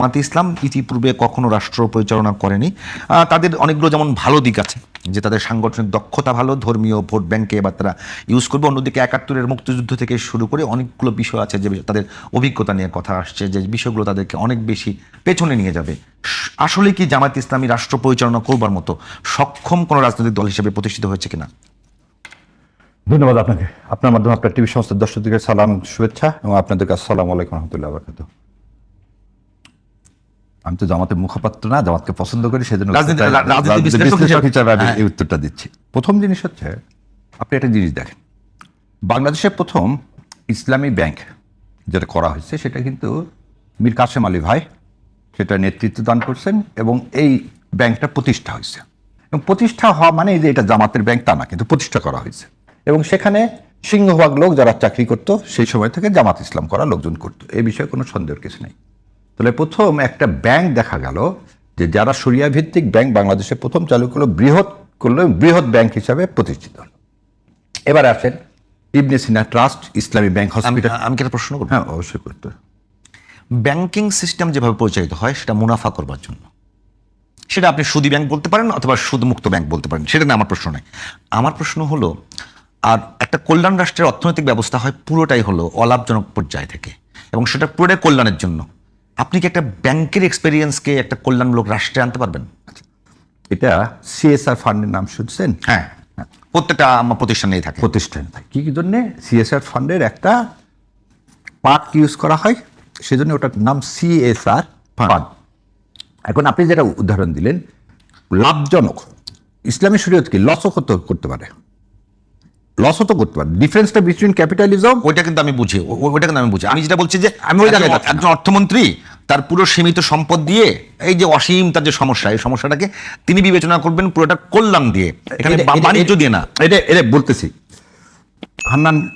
জামাতে ইসলাম ইতিপূর্বে কখনো রাষ্ট্র পরিচালনা করেনি। তাদের অনেকগুলো যেমন ভালো দিক আছে, যে তাদের সাংগঠনিক দক্ষতা ভালো, ধর্মীয় ভোট ব্যাংকে এবার তারা ইউজ করবে। অন্যদিকে একাত্তরের মুক্তিযুদ্ধ থেকে শুরু করে অনেকগুলো বিষয় আছে যে তাদের অভিজ্ঞতা নিয়ে কথা আসছে, যে বিষয়গুলো তাদেরকে অনেক বেশি পেছনে নিয়ে যাবে। আসলে কি জামাত ইসলামী রাষ্ট্র পরিচালনা করবার মতো সক্ষম কোনো রাজনৈতিক দল হিসেবে প্রতিষ্ঠিত হয়েছে কিনা? ধন্যবাদ আপনাকে। আপনার মাধ্যমে আপনার টিভি সংস্থার দর্শকদের সালাম, শুভেচ্ছা এবং আপনাদের কাছে সালাম আলাইকুম রহমতুল্লাহ বরকাত আমি তো জামাতের মুখপাত্র না জামাতকে পছন্দ করি সেজন্য বিশ্লেষক হিসাবে আমি হ্যাঁ। এই উত্তরটা দিচ্ছি। প্রথম জিনিস হচ্ছে আপনি একটা জিনিস দেখেন। বাংলাদেশের প্রথম ইসলামী ব্যাংক যেটা করা হয়েছে সেটা কিন্তু মীর কাসেম আলী ভাই সেটা নেতৃত্ব দান করছেন এবং এই ব্যাংকটা প্রতিষ্ঠা হয়েছে। এবং প্রতিষ্ঠা হওয়া মানে যে এটা জামাতের ব্যাংক তা না কিন্তু প্রতিষ্ঠা করা হয়েছে। এবং সেখানে সিংহভাগ লোক যারা চাকরি করতো সেই সময় থেকে জামাত ইসলাম করা লোকজন করতো। এই বিষয়ে কোনো সন্দেহের কিছু নেই। তাহলে প্রথম একটা ব্যাংক দেখা গেল যে যারা সরিয়া ভিত্তিক ব্যাংক বাংলাদেশে প্রথম চালু করল বৃহৎ করল বৃহৎ ব্যাংক হিসাবে প্রতিষ্ঠিত হলো। এবার আসেন Ibn Sina trust Islami bank hospital. আমি কি একটা প্রশ্ন করব? হ্যাঁ অবশ্যই করতে ব্যাংকিং সিস্টেম যেভাবে পরিচালিত হয় সেটা মুনাফা করবার জন্য। সেটা আপনি সুদী ব্যাংক বলতে পারেন অথবা সুদমুক্ত ব্যাংক বলতে পারেন সেটা না আমার প্রশ্ন নয় আমার প্রশ্ন হলো আর একটা কল্যাণ রাষ্ট্রের অর্থনৈতিক ব্যবস্থা হয় পুরোটাই হলো অলাভজনক পর্যায় থেকে এবং সেটা পুরোটাই কল্যাণের জন্য। আপনি কি একটা ব্যাংকের এক্সপেরিয়েন্সকে একটা কল্যাণমূলক রাষ্ট্রে আনতে পারবেন? এটা সিএসআর ফান্ডের নাম শুনছেন? হ্যাঁ প্রত্যেকটা আমার প্রতিষ্ঠানেই থাকে। প্রতিষ্ঠান কি কি জন্যে? সিএসআর ফান্ডের একটা পার্ট ইউজ করা হয় সেজন্য ওটার নাম সিএসআর ফান্ড এখন আপনি যেটা উদাহরণ দিলেন লাভজনক। ইসলামী শরীয়ত কি লসও করতে করতে পারে? লসও তো করতে পারে। ডিফারেন্সটা বিটুইন ক্যাপিটালিজম ওইটা কিন্তু আমি বুঝি ওইটা কিন্তু আমি বুঝি। আমি যেটা বলছি যে আমি ওই জায়গায় একজন- অর্থমন্ত্রী তার পুরো সীমিত সম্পদ দিয়ে এই যে অসীম তার যে সমস্যা এই সমস্যাটাকে তিনি বিবেচনা করবেন পুরোটা কল্যাণ দিয়ে। এখানে বাণিজ্য দিয়ে না। এটা এটা বলতেছি। হান্নান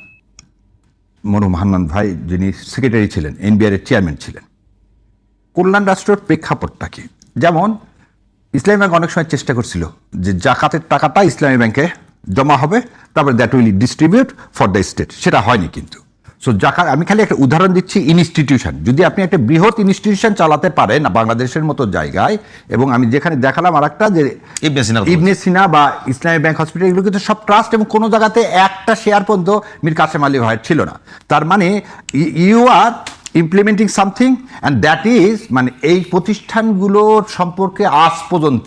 মরুম হান্নান ভাই যিনি সেক্রেটারি ছিলেন এনবিআর এর চেয়ারম্যান ছিলেন কল্যাণ রাষ্ট্রের প্রেক্ষাপটটা কি? যেমন ইসলামী ব্যাংক অনেক সময় চেষ্টা করছিল যে জাকাতের টাকাটা ইসলামী ব্যাংকে জমা হবে তারপরে that will distribute for the state সেটা হয়নি কিন্তু। সো জাকাত আমি খালি একটা উদাহরণ দিচ্ছি ইনস্টিটিউশন যদি আপনি একটা বৃহৎ ইনস্টিটিউশন চালাতে পারেন বাংলাদেশের মতো জায়গায় এবং আমি যেখানে দেখালাম আর একটা যে ইবনে সিনা বা ইসলামী ব্যাংক হসপিটাল এগুলো কিন্তু সব ট্রাস্ট এবং কোনো জায়গাতে একটা শেয়ার পর্যন্ত মীর কাসেম আলী ভাইয়ের ছিল না। তার মানে you are implementing something and that is মানে এই প্রতিষ্ঠানগুলোর সম্পর্কে আজ পর্যন্ত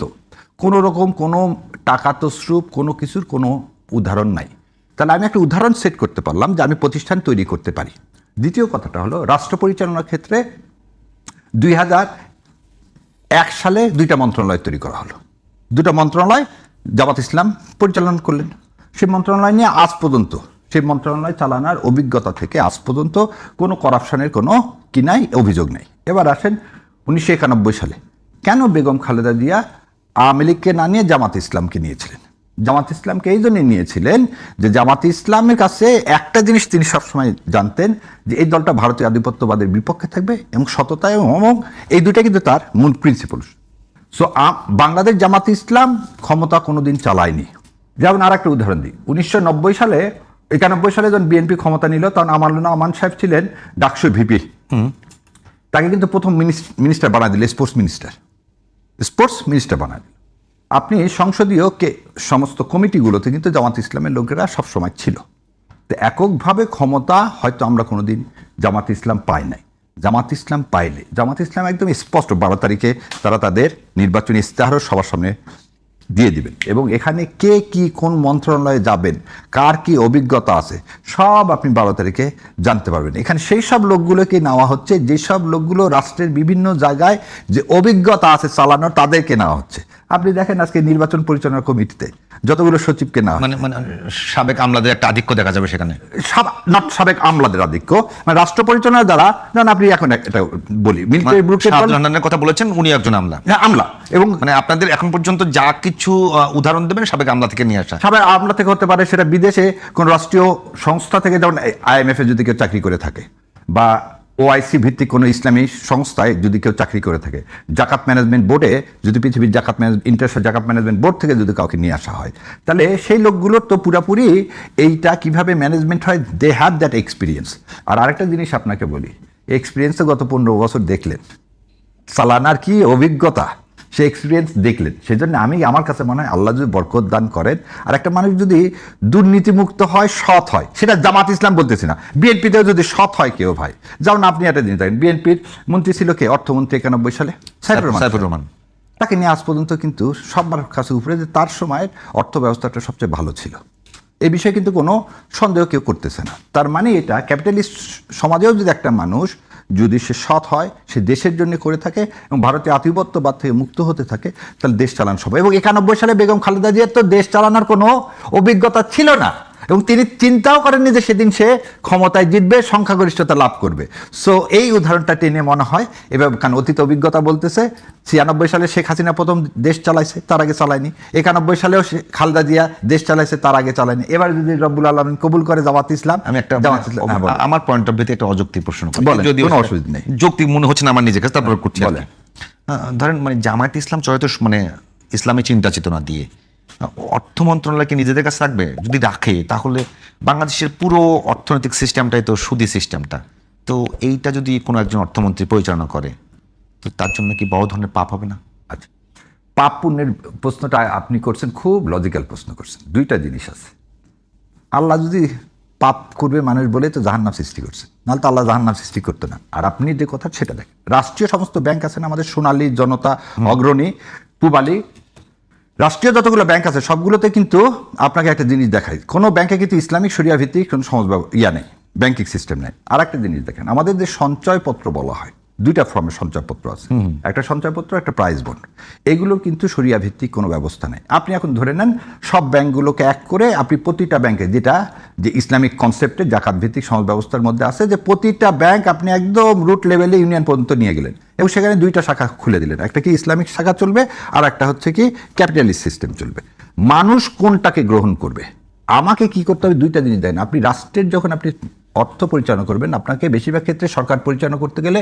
কোনো রকম কোনো টাকা তসরুপ কোনো কিছুর কোনো উদাহরণ নাই। তাহলে আমি একটা উদাহরণ সেট করতে পারলাম যে আমি প্রতিষ্ঠান তৈরি করতে পারি। দ্বিতীয় কথাটা হলো, রাষ্ট্র পরিচালনার ক্ষেত্রে দুই এক সালে দুইটা মন্ত্রণালয় তৈরি করা হলো। দুটো মন্ত্রণালয়, জামাত ইসলাম পরিচালনা করলেন। সেই মন্ত্রণালয় নিয়ে আজ পর্যন্ত, সেই মন্ত্রণালয় চালানোর অভিজ্ঞতা থেকে আজ পর্যন্ত কোনো করাপশনের কোনো কি নাই, অভিযোগ নেই। এবার আসেন উনিশশো একানব্বই সালে। কেন বেগম খালেদা জিয়া আওয়ামী লীগকে না নিয়ে জামাত ইসলামকে নিয়েছিলেন। জামাত ইসলামকে এই জন্য নিয়েছিলেন যে জামাত ইসলামের কাছে একটা জিনিস তিনি সবসময় জানতেন যে এই দলটা ভারতীয় আধিপত্যবাদের বিপক্ষে থাকবে এবং সততা এবং এই দুটা কিন্তু তার মূল প্রিন্সিপাল সো বাংলাদেশ জামাত ইসলাম ক্ষমতা কোনোদিন চালায়নি। যেমন আর একটা উদাহরণ দিই। উনিশশো নব্বই সালে একানব্বই সালে যখন বিএনপি ক্ষমতা নিল তখন আমানুল্লাহ আমান সাহেব ছিলেন ডাকসু ভিপি। তাকে কিন্তু প্রথম মিনিস্টার বানা দিল স্পোর্টস মিনিস্টার। স্পোর্টস মিনিস্টার বানান আপনি সংসদীয় কে, সমস্ত কমিটিগুলোতে কিন্তু জামাত ইসলামের লোকেরা সবসময় ছিল। তো এককভাবে ক্ষমতা হয়তো আমরা কোনো দিন জামাত ইসলাম পাই নাই। জামাত ইসলাম পাইলে, জামাত ইসলাম একদম স্পষ্ট বারো তারিখে তারা তাদের নির্বাচনী ইস্তেহারও সবার সামনে দিয়ে দিবেন। এবং এখানে কে কি কোন মন্ত্রণালয়ে যাবেন, কার কি অভিজ্ঞতা আছে, সব আপনি বারো তারিখে জানতে পারবেন। এখানে সেই সব লোকগুলোকে নেওয়া হচ্ছে যেসব লোকগুলো রাষ্ট্রের বিভিন্ন জায়গায় যে অভিজ্ঞতা আছে চালানোর, তাদেরকে নেওয়া হচ্ছে। আপনি দেখেন আজকে নির্বাচন পরিচালনা কমিটিতে যতগুলো সচিবকে নেওয়া মানে মানে সাবেক আমলাদের একটা আধিক্য দেখা যাবে সেখানে। নট সাবেক আমলাদের আধিক্য মানে রাষ্ট্র পরিচালনার দ্বারা যেমন আপনি এখন এটা বলি মিলিটারি গ্রুপের কথা বলেছেন উনি একজন আমলা। আমলা এবং মানে আপনাদের এখন পর্যন্ত যা কিছু উদাহরণ দেবেন সাবেক আমলা থেকে নিয়ে আসা। সাবেক আমলা থেকে হতে পারে সেটা বিদেশে কোন রাষ্ট্রীয় সংস্থা থেকে যেমন আইএমএফ এ যদি কেউ চাকরি করে থাকে বা ওআইসি ভিত্তিক কোনো ইসলামী সংস্থায় যদি কেউ চাকরি করে থাকে, জাকাত ম্যানেজমেন্ট বোর্ডে যদি পৃথিবীর জাকাত manage, international Zakat management board থেকে যদি কাউকে নিয়ে আসা হয়, তাহলে সেই লোকগুলোর তো পুরাপুরি এইটা কীভাবে ম্যানেজমেন্ট হয় দে হ্যাভ দ্যাট এক্সপিরিয়েন্স আর আরেকটা জিনিস আপনাকে বলি এক্সপিরিয়েন্সে গত পনেরো বছর দেখলেন, সালানার কি অভিজ্ঞতা? সে এক্সপিরিয়েন্স দেখলেন। সেই জন্য আমি আমার কাছে মনে হয় আল্লাহ যদি বরকত দান করেন আর একটা মানুষ যদি দুর্নীতিমুক্ত হয় সৎ হয় সেটা জামাত ইসলাম বলতেছি না। বিএনপিতেও যদি সৎ হয় কেউ ভাই যেমন আপনি একটা জিনিস দেখেন বিএনপির মন্ত্রী ছিল কে? অর্থমন্ত্রী একানব্বই সালে? সাইফুর রহমান। তাকে নিয়ে আজ পর্যন্ত কিন্তু সবার কাছে উপরে যে তার সময়ের অর্থ ব্যবস্থাটা সবচেয়ে ভালো ছিল। এই বিষয়ে কিন্তু কোনো সন্দেহ কেউ করতেছে না। তার মানে এটা ক্যাপিটালিস্ট সমাজেও যদি একটা মানুষ যদি সে সৎ হয়, সে দেশের জন্য করে থাকে এবং ভারতীয় আধিপত্যবাদ থেকে মুক্ত হতে থাকে, তাহলে দেশ চালান সবাই এবং একানব্বই সালে বেগম খালেদা জিয়ার তো দেশ চালানোর কোনো অভিজ্ঞতা ছিল না। এবং তিনি চিন্তাও করেননি যে সেদিন সে ক্ষমতায় জিতবে সংখ্যাগরিষ্ঠতা লাভ করবে। সো এই উদাহরণটা টেনে মনে হয়। এভাবে কারণ অতীত অভিজ্ঞতা বলতেছে ছিয়ানব্বই সালে শেখ হাসিনা প্রথম দেশ চালাইছে তার আগে চালায়নি। একানব্বই সালেও সে- খালেদা জিয়া দেশ চালাইছে তার আগে চালায়নি। এবার যদি রব্বুল আলমিন কবুল করে জামাত ইসলাম আমি একটা জামাত ইসলাম হ্যাঁ, আমার পয়েন্ট অফ ভিউতে একটা অযৌক্তিক প্রশ্ন যদি কোনো অসুবিধা নেই। যৌক্তিক মনে হচ্ছে না আমার নিজের কাছে তারপর করছি ধরেন মানে জামায়াত ইসলাম চয়ত মানে ইসলামী চিন্তা চেতনা দিয়ে। অর্থ মন্ত্রণালয়কে নিজেদের কাছে রাখবে? যদি রাখে তাহলে বাংলাদেশের পুরো অর্থনৈতিক সিস্টেমটাই তো সুদী সিস্টেমটা। তো এইটা যদি কোনো একজন অর্থমন্ত্রী পরিচালনা করে তো তার জন্য কি বড় ধরনের পাপ হবে না? আচ্ছা পাপ পুণ্যের প্রশ্নটা আপনি করছেন খুব লজিক্যাল প্রশ্ন করছেন। দুইটা জিনিস আছে। আল্লাহ যদি পাপ করবে মানুষ বলে তো জাহান্নাম সৃষ্টি করছে। নাহলে তো আল্লাহ জাহান্নাম সৃষ্টি করতো না। আর আপনি যে কথা সেটা দেখেন। রাষ্ট্রীয় সমস্ত ব্যাংক আছে না আমাদের সোনালী জনতা অগ্রণী পূবালী রাষ্ট্রীয় যতগুলো ব্যাংক আছে, সবগুলোতে কিন্তু আপনাকে একটা জিনিস দেখায় কোনো ব্যাংকে কিন্তু ইসলামিক সরিয়া ভিত্তিক কোনো সমাজ ইয়া নেই ব্যাংকিং সিস্টেম নেই। আর একটা জিনিস দেখেন, আমাদের যে সঞ্চয়পত্র বলা হয় দুইটা ফর্মের সঞ্চয়পত্র আছে। একটা সঞ্চয়পত্র একটা প্রাইজ বন্ড এগুলো কিন্তু শরিয়া ভিত্তিক কোনো ব্যবস্থা নেই। আপনি এখন ধরে নেন সব ব্যাংকগুলোকে এক করে আপনি প্রতিটা ব্যাংকে যেটা যে ইসলামিক কনসেপ্টে জাকাত ভিত্তিক সমাজ ব্যবস্থার মধ্যে আছে যে প্রতিটা ব্যাংক আপনি একদম রুট লেভেলে ইউনিয়ন পর্যন্ত নিয়ে গেলেন। এবং সেখানে দুইটা শাখা খুলে দিলেন। একটা কি ইসলামিক শাখা চলবে আর একটা হচ্ছে কি ক্যাপিটালিস্ট সিস্টেম চলবে। মানুষ কোনটাকে গ্রহণ করবে? আমাকে কি করতে হবে? দুইটা জিনিস দেন। আপনি রাষ্ট্রের যখন আপনি অর্থ পরিচালনা করবেন আপনাকে বেশিরভাগ ক্ষেত্রে সরকার পরিচালনা করতে গেলে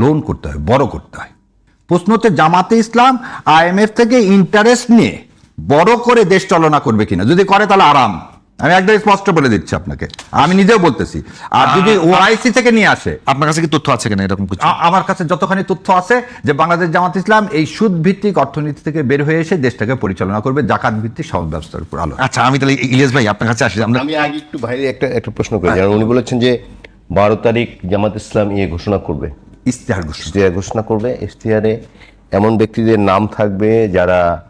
লোন করতে হয় বড় করতে হয়। প্রশ্ন হচ্ছে জামাতে ইসলাম আইএমএফ থেকে ইন্টারেস্ট নিয়ে বড় করে দেশ চালনা করবে কিনা? যদি করে তাহলে আরাম। আমি একদম স্পষ্ট বলে দিচ্ছি আপনাকে। আমি নিজেও বলতেছি। আর যদি ওআইসি থেকে নিয়ে আসে আপনার কাছে কি তথ্য আছে কিনা এরকম কিছু? আমার কাছে যতখানি তথ্য আছে যে বাংলাদেশ জামাত ইসলাম এই সুদ ভিত্তিক অর্থনীতি থেকে বের হয়ে এসে দেশটাকে পরিচালনা করবে জাকাত ভিত্তিক সমাজ ব্যবস্থার উপর আলো আচ্ছা আমি তাহলে ইলিয়াস ভাই আপনার কাছে আসি। আমরা আমি আগে একটু বাইরে একটা একটা প্রশ্ন করি উনি বলেছেন যে বারো তারিখ জামাত ইসলাম ইয়ে ঘোষণা করবে। ইস্তেহার ঘোষণা ইশতেহার ঘোষণা করবে। ইশতেহারে এমন ব্যক্তিদের নাম থাকবে যারা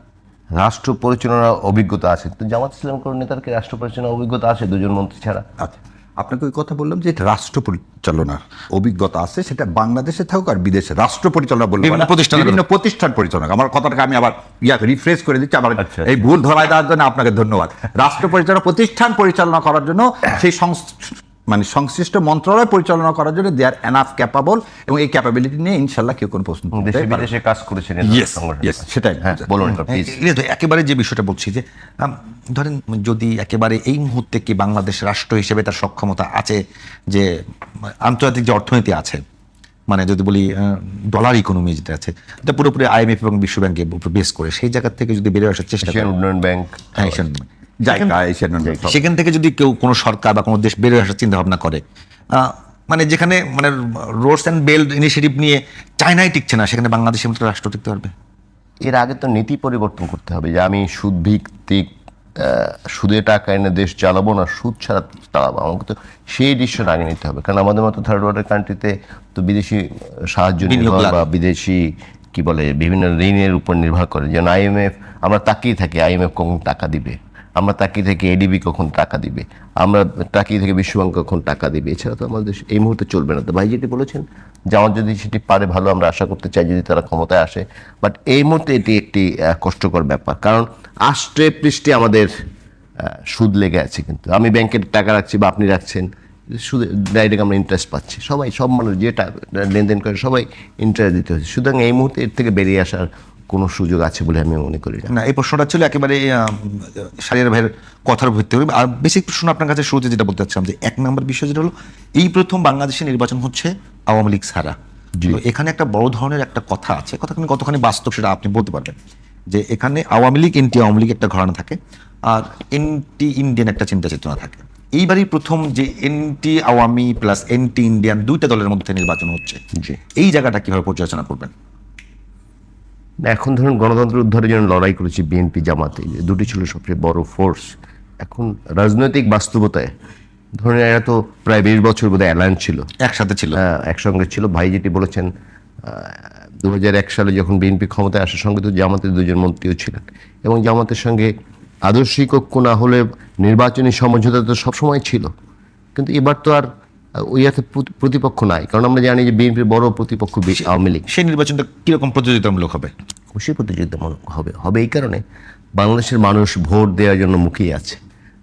রাষ্ট্র পরিচালনার অভিজ্ঞতা আছে। তো জামাত ইসলাম কোনো নেতার কি রাষ্ট্র পরিচালনার অভিজ্ঞতা আছে দুজন মন্ত্রী ছাড়া? আচ্ছা আপনাকে ওই কথা বললাম যে এটা রাষ্ট্র পরিচালনার অভিজ্ঞতা আছে সেটা বাংলাদেশে থাকুক আর বিদেশে। রাষ্ট্র পরিচালনা বলব বিভিন্ন প্রতিষ্ঠানের বিভিন্ন প্রতিষ্ঠান পরিচালনা আমার কথাটাকে আমি আবার ইয়া রিফ্রেশ করে দিচ্ছি আমার আচ্ছা। এই ভুল ধরায় দেওয়ার জন্য আপনাকে ধন্যবাদ। রাষ্ট্র পরিচালনা প্রতিষ্ঠান পরিচালনা করার জন্য সেই সংস- মানে সংশ্লিষ্ট মন্ত্রণালয় পরিচালনা করার জন্য দে আর এনাফ ক্যাপাবল এবং এই ক্যাপাবিলিটি নিয়ে ইনশাল্লাহ কেউ কোনো প্রশ্ন দেশে বিদেশে কাজ করেছেন সেটাই। হ্যাঁ বলুন ভাই, একেবারে যে বিষয়টা বলছি যে ধরেন যদি একেবারে এই মুহূর্তে কি বাংলাদেশ রাষ্ট্র হিসেবে তার সক্ষমতা আছে যে আন্তর্জাতিক যে অর্থনীতি আছে মানে যদি বলি ডলার ইকোনমি যেটা আছে এটা পুরোপুরি আইএমএফ এবং বিশ্ব ব্যাংকের উপর বেস করে সেই জায়গা থেকে যদি বেরিয়ে আসার চেষ্টা করে উন্নয়ন ব্যাংক হ্যাঁ। জায়গা এশিয়ান সেখান থেকে যদি কেউ কোনো সরকার বা কোনো দেশ বেরিয়ে আসার চিন্তা ভাবনা করে মানে যেখানে মানে রোডস অ্যান্ড বেল্ট ইনিশিয়েটিভ নিয়ে চায়নাই টিকছে না সেখানে বাংলাদেশের মতো রাষ্ট্র টিকতে পারবে? এর আগে তো নীতি পরিবর্তন করতে হবে যে আমি সুদ ভিত্তিক আহ, সুদে টাকা এনে দেশ চালাবো না সুদ ছাড়া চালাবো আমাকে তো সেই ডিসিশন আগে নিতে হবে। কারণ আমাদের মতো থার্ড ওয়ার্ল্ডের কান্ট্রিতে তো বিদেশি সাহায্য নির্ভর বা বিদেশি কি বলে বিভিন্ন ঋণের উপর নির্ভর করে। যেমন আইএমএফ আমরা তাকিয়ে থাকি আইএমএফ কখন টাকা দিবে? আমরা তাকিয়ে থাকি এডিবি কখন টাকা দিবে? আমরা তাকিয়ে থেকে বিশ্বব্যাংক কখন টাকা দিবে? এছাড়া তো আমাদের এই মুহূর্তে চলবে না। তো ভাই যেটি বলেছেন জামাত যদি সেটি পারে ভালো, আমরা আশা করতে চাই যদি তারা ক্ষমতায় আসে। বাট এই মুহূর্তে এটি একটি কষ্টকর ব্যাপার। কারণ আষ্টে পৃষ্ঠে আমাদের সুদ লেগে আছে কিন্তু। আমি ব্যাংকের টাকা রাখছি বা আপনি রাখছেন, সুদে ডাইরেক্ট আমরা ইন্টারেস্ট পাচ্ছি। সবাই, সব মানুষ যে টাকা লেনদেন করে সবাই ইন্টারেস্ট দিতে হচ্ছে। সুতরাং এই মুহূর্তে এর থেকে বেরিয়ে আসার কোনো সুযোগ আছে বলে আমি মনে করি না। এই প্রশ্নটা ছিল একেবারে সারিয়ার ভাইয়ের কথার ভিত্তি করে। আর বেসিক প্রশ্ন আপনার কাছে শুরুতে যেটা বলতে চাচ্ছিলাম যে এক নম্বর বিষয় যেটা হলো এই প্রথম বাংলাদেশে নির্বাচন হচ্ছে আওয়ামী লীগ ছাড়া। এখানে একটা বড় ধরনের একটা কথা আছে কথাখানি কতখানি বাস্তব সেটা আপনি বলতে পারবেন। যে এখানে আওয়ামী লীগ এনটি আওয়ামী লীগ একটা ঘরানা থাকে আর এনটি ইন্ডিয়ান একটা চিন্তা চেতনা থাকে। এইবারই প্রথম যে anti Awami plus anti Indian দুইটা দলের মধ্যে নির্বাচন হচ্ছে। এই জায়গাটা কীভাবে পর্যালোচনা করবেন? এখন ধরুন গণতন্ত্র উদ্ধারের জন্য লড়াই করেছে বিএনপি জামাতে। যে দুটি ছিল সবচেয়ে বড় ফোর্স এখন রাজনৈতিক বাস্তবতায় ধরুন এরা তো প্রায় বিশ বছর বোধহয় অ্যালায়েন্স ছিল। একসাথে ছিল। হ্যাঁ, একসঙ্গে ছিল। ভাই যেটি বলেছেন দু হাজার এক সালে যখন বিএনপি ক্ষমতায় আসার সঙ্গে তো জামাতের দুজন মন্ত্রীও ছিলেন। এবং জামাতের সঙ্গে আদর্শিক ঐক্য না হলে নির্বাচনী সমঝোতা তো সবসময় ছিল। কিন্তু এবার তো আর ওই হাতে প্রতিপক্ষ নাই। কারণ আমরা জানি যে বিএনপির বড় প্রতিপক্ষ আওয়ামী লীগ। সেই নির্বাচনটা কীরকম প্রতিযোগিতামূলক হবে? খুশি প্রতিযোগিতামূলক হবে। হবে এই কারণে বাংলাদেশের মানুষ ভোট দেওয়ার জন্য মুখিয়ে আছে।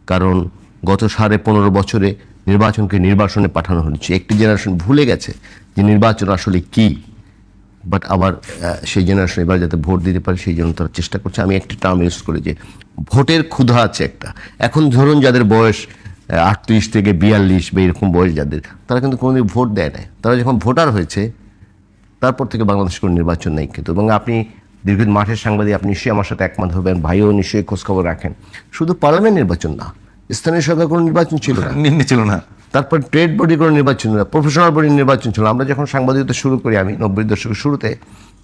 কারণ গত সাড়ে পনেরো বছরে নির্বাচনকে নির্বাচনে পাঠানো হচ্ছে। একটি জেনারেশন ভুলে গেছে যে নির্বাচন আসলে কি। বাট আবার সেই জেনারেশন এবার যাতে ভোট দিতে পারে সেই জন্য তারা চেষ্টা করছে। আমি একটি টার্ম ইউজ করি যে ভোটের ক্ষুধা আছে একটা। এখন ধরুন যাদের বয়স আটত্রিশ থেকে বিয়াল্লিশ বা এরকম বয়স যাদের তারা কিন্তু কোনোদিন ভোট দেয় না তারা যখন ভোটার হয়েছে তারপর থেকে বাংলাদেশ কোনো নির্বাচন নেই কিন্তু। এবং আপনি দীর্ঘদিন মাঠের সাংবাদিক আপনি নিশ্চয়ই আমার সাথে একমত হবেন ভাইও নিশ্চয়ই খোঁজখবর রাখেন। শুধু পার্লামেন্ট নির্বাচন না স্থানীয় সরকার কোনো নির্বাচন ছিল না। ছিল না। তারপর ট্রেড বডি কোনো নির্বাচন ছিল না প্রফেশনাল বডির নির্বাচন ছিল আমরা যখন সাংবাদিকতা শুরু করি আমি নব্বই দশকের শুরুতে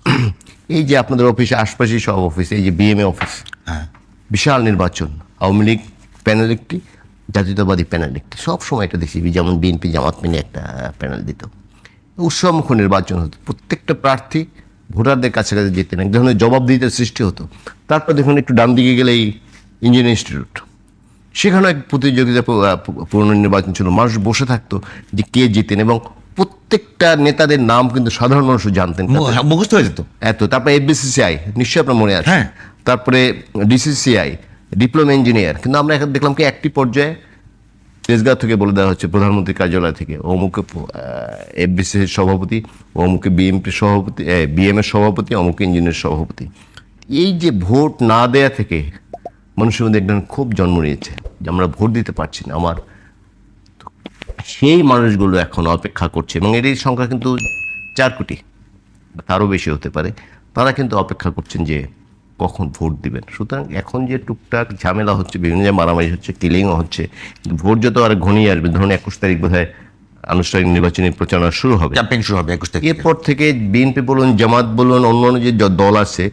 এই যে আপনাদের অফিসে আশপাশেই সব অফিস এই যে বিএমএ অফিস হ্যাঁ। বিশাল নির্বাচন। আওয়ামী লীগ প্যানেল একটি জাতীয়তাবাদী প্যানেল একটি। সব সময় এটা দেখি যেমন বিএনপি জামাত মিলে একটা প্যানেল দিত। উৎসবমুখ নির্বাচন হতো। প্রত্যেকটা প্রার্থী ভোটারদের কাছে কাছাকাছি যেতেন এক ধরনের জবাবদিহিতার সৃষ্টি হতো। তারপর দেখুন একটু ডান দিকে গেলেই ইঞ্জিনিয়ারিং ইনস্টিটিউট সেখানেও এক প্রতিযোগিতা পুরনো নির্বাচন ছিল। মানুষ বসে থাকতো যে কে জিতেন এবং প্রত্যেকটা নেতাদের নাম কিন্তু সাধারণ মানুষও জানতেন হ্যাঁ, মুখস্থ হয়ে যেত। এত তারপরে এফবিসিসিআই নিশ্চয়ই আপনার মনে আছে? হ্যাঁ। তারপরে ডিসিসিআই ডিপ্লোমা ইঞ্জিনিয়ার কিন্তু আমরা এখন দেখলাম কি একটি পর্যায়ে তেজগাঁও থেকে বলে দেওয়া হচ্ছে প্রধানমন্ত্রী কার্যালয় থেকে অমুকে এফবিসির সভাপতি, অমুকে বিএমপি সভাপতি বিএম এর সভাপতি, অমুকে ইঞ্জিনিয়ার সভাপতি। এই যে ভোট না দেয়া থেকে মানুষের মধ্যে একজন খুব জন্ম নিয়েছে, যে আমরা ভোট দিতে পারছি না। আমার সেই মানুষগুলো এখন অপেক্ষা করছে এবং এর সংখ্যা কিন্তু চার কোটি তারও বেশি হতে পারে। তারা কিন্তু অপেক্ষা করছেন যে কখন ভোট দিবেন? সুতরাং এখন যে টুকটাক ঝামেলা হচ্ছে বিভিন্ন যে মারামারি হচ্ছে কিলিংও হচ্ছে ভোট যত আর ঘনিয়ে আসবে ধরুন একুশ তারিখ বোধ হয় আনুষ্ঠানিক নির্বাচনী প্রচারণা শুরু হবে। ক্যাম্পেইন শুরু হবে একুশ থেকে এরপর থেকে বিএনপি বলুন জামাত বলুন অন্য অন্য যে দল আছে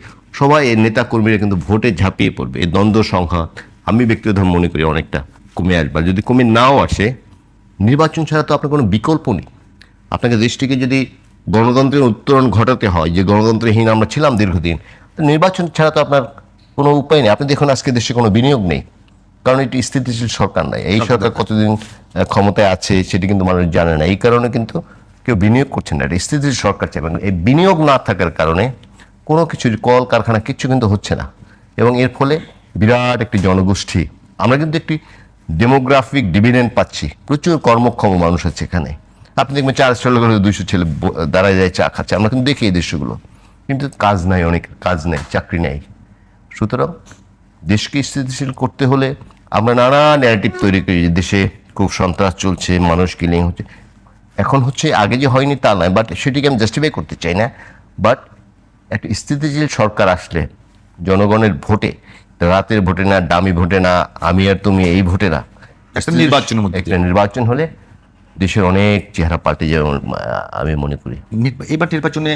সবাই এর নেতা কর্মীরা কিন্তু ভোটে ঝাঁপিয়ে পড়বে। এই দ্বন্দ্ব সংঘাত আমি ব্যক্তিগত মনে করি অনেকটা কমে আসবে। আর যদি কমে নাও আসে নির্বাচন ছাড়া তো আপনার কোনো বিকল্প নেই। আপনাকে দেশটিকে যদি গণতন্ত্রের উত্তরণ ঘটাতে হয় যে গণতন্ত্রহীন আমরা ছিলাম দীর্ঘদিন নির্বাচন ছাড়া তো আপনার কোনো উপায় নেই। আপনি দেখুন আজকে দেশে কোনো বিনিয়োগ নেই। কারণ এটি স্থিতিশীল সরকার নাই এই সরকার কতদিন ক্ষমতায় আছে সেটি কিন্তু মানুষ জানে না। এই কারণে কিন্তু কেউ বিনিয়োগ করছে না। এটা স্থিতিশীল সরকার চাই। এবং এই বিনিয়োগ না থাকার কারণে কোনো কিছু কল কারখানা কিচ্ছু কিন্তু হচ্ছে না। এবং এর ফলে বিরাট একটি জনগোষ্ঠী। আমরা কিন্তু একটি ডেমোগ্রাফিক ডিভিডেন্ড পাচ্ছি। প্রচুর কর্মক্ষম মানুষ আছে এখানে। আপনি দেখবেন চার ছেলে দুইশো ছেলে দাঁড়ায় যায় চা খাচ্ছে। আমরা কিন্তু দেখি এই দৃশ্যগুলো। কিন্তু কাজ নাই অনেক কাজ নেই চাকরি নেই। সুতরাং দেশকে স্থিতিশীল করতে হলে আমরা নানা ন্যারেটিভ তৈরি করি যে দেশে খুব সন্ত্রাস চলছে মানুষ কিলিং হচ্ছে। এখন হচ্ছে আগে যে হয়নি তা নয় বাট সেটিকে আমি জাস্টিফাই করতে চাই না। বাট একটা স্থিতিশীল সরকার আসলে জনগণের ভোটে রাতের ভোটে না দামি ভোটে না আমি আর তুমি এই ভোটে না। একটা নির্বাচনের মধ্যে একটা নির্বাচন হলে দেশের অনেক চেহারা পাল্টে যাবে আমি মনে করি। এবার নির্বাচনে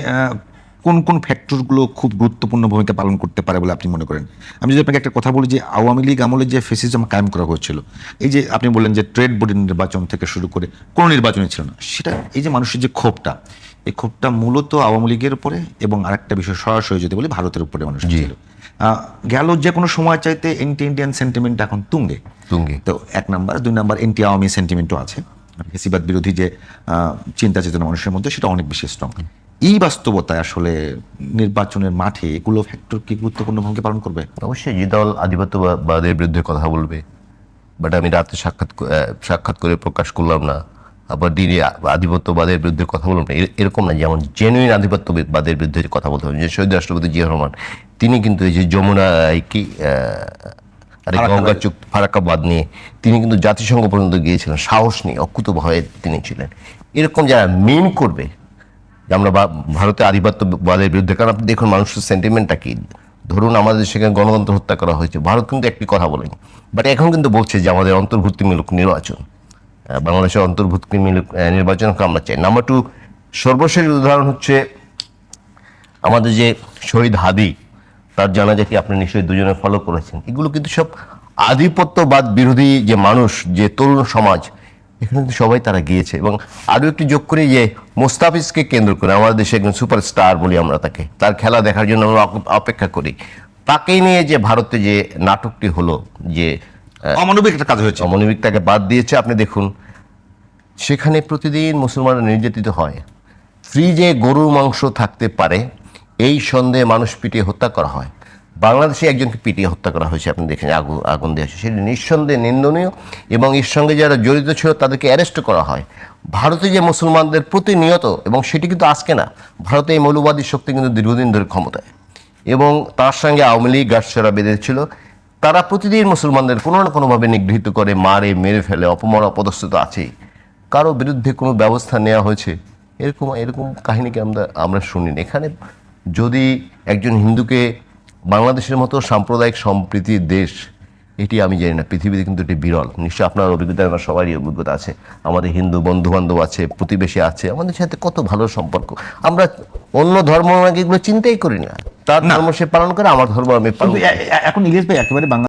কোন কোন ফ্যাক্টরগুলো খুব গুরুত্বপূর্ণ ভূমিকা পালন করতে পারে বলে আপনি মনে করেন? আমি যদি আপনাকে একটা কথা বলি যে আওয়ামী লীগ আমলে যে ফেসিজম কায়েম করা হয়েছিল এই যে আপনি বললেন যে ট্রেড বোর্ডের নির্বাচন থেকে শুরু করে কোনো নির্বাচনই ছিল না সেটা এই যে মানুষের যে ক্ষোভটা এই ক্ষোভটা মূলত আওয়ামী লীগের উপরে এবং আরেকটা বিষয় সরাসরি যদি বলি ভারতের উপরে মানুষ ছিল। গেল যে কোনো সময় চাইতে এন্টি ইন্ডিয়ান সেন্টিমেন্ট এখন তুঙ্গে। তুঙ্গে। তো এক নাম্বার দুই নাম্বার এন্টি আওয়ামী সেন্টিমেন্টও আছে ফেসিবাদ বিরোধী যে চিন্তা চেতনা মানুষের মধ্যে সেটা অনেক বেশি স্ট্রং এই বাস্তবতায় আসলে নির্বাচনের মাঠে এগুলো ফ্যাক্টর কি গুরুত্বপূর্ণ ভূমিকা পালন করবে? অবশ্যই যে দল আধিপত্যবাদের বিরুদ্ধে কথা বলবে। বাট আমি রাতে সাক্ষাৎ সাক্ষাৎ করে প্রকাশ করলাম না। আবার দিনে আধিপত্যবাদের বিরুদ্ধে কথা বললাম না। এরকম না যেমন জেনুইন আধিপত্যবাদের বিরুদ্ধে কথা বলতে হবে। যে শহীদ রাষ্ট্রপতি জিয়া রহমান তিনি কিন্তু এই যে যমুনা কি আরে গঙ্গা চুক ফারাক্কাবাদ নিয়ে তিনি কিন্তু জাতিসংঘ পর্যন্ত গিয়েছিলেন। সাহস নিয়ে অকুত ভয়ে তিনি ছিলেন। এরকম যারা মেন করবে আমরা ভারতের আধিপত্যবাদের বিরুদ্ধে কারণ আপনি দেখুন মানুষের সেন্টিমেন্টটা কি। ধরুন আমাদের সেখানে গণতন্ত্র হত্যা করা হয়েছে ভারত কিন্তু একটি কথা বলেনি। বাট এখন কিন্তু বলছে যে আমাদের অন্তর্ভুক্তিমূলক নির্বাচন বাংলাদেশের অন্তর্ভুক্তি মিল- আহ, নির্বাচনকে আমরা চাই। নাম্বার টু সর্বশেষ উদাহরণ হচ্ছে আমাদের যে শহীদ হাদি তার জানাজাকে আপনি নিশ্চয়ই দুজনে ফলো করেছেন। এগুলো কিন্তু সব আধিপত্যবাদ বিরোধী যে মানুষ যে তরুণ সমাজ এখানে কিন্তু সবাই তারা গিয়েছে এবং আরও একটু যোগ করে যে মোস্তাফিজকে কেন্দ্র করে আমাদের দেশে একজন সুপারস্টার বলি আমরা তাকে তার খেলা দেখার জন্য আমরা অপেক্ষা করি। তাকে নিয়ে যে ভারতে যে নাটকটি হলো যে অমানবিক একটা কাজ হয়েছে। অমানবিক তাকে বাদ দিয়েছে আপনি দেখুন সেখানে প্রতিদিন মুসলমানরা নির্যাতিত হয়। ফ্রিজে গরুর মাংস থাকতে পারে এই সন্দেহে মানুষ পিটিয়ে হত্যা করা হয়। বাংলাদেশে একজনকে পিটিয়ে হত্যা করা হয়েছে, আপনি দেখেন, আগুন আগুন দেওয়া হয়েছে। সেটি নিঃসন্দেহে নিন্দনীয় এবং এর সঙ্গে যারা জড়িত ছিল তাদেরকে অ্যারেস্ট করা হয়। ভারতে যে মুসলমানদের প্রতিনিয়ত, এবং সেটি কিন্তু আজকে না, ভারতে এই মৌলবাদী শক্তি কিন্তু দীর্ঘদিন ধরে ক্ষমতায়। এবং তার সঙ্গে আওয়ামী লীগ, গাছছড়া বেঁধেছিল তারা প্রতিদিন মুসলমানদের কোনো না কোনোভাবে নিগৃহীত করে, মারে, মেরে ফেলে, অপমান, অপদস্থ আছেই। কারও বিরুদ্ধে কোনো ব্যবস্থা নেওয়া হয়েছে? এরকম এরকম কাহিনীকে আমরা আমরা শুনিনি। এখানে যদি একজন হিন্দুকে বাংলাদেশের মতো সাম্প্রদায়িক সম্প্রীতির দেশ এটি আমি জানি না পৃথিবীতে কিন্তু এটি বিরল। নিশ্চয়ই আপনার অভিজ্ঞতা আমার সবারই অভিজ্ঞতা আছে। আমাদের হিন্দু বন্ধু বান্ধব আছে প্রতিবেশী আছে আমাদের সাথে কত ভালো সম্পর্ক। আমরা অন্য ধর্ম এগুলো চিন্তাই করি না। তার ধর্ম সে পালন করে আমার ধর্ম আমি এখন ইংরেজ ভাই একেবারে বাংলা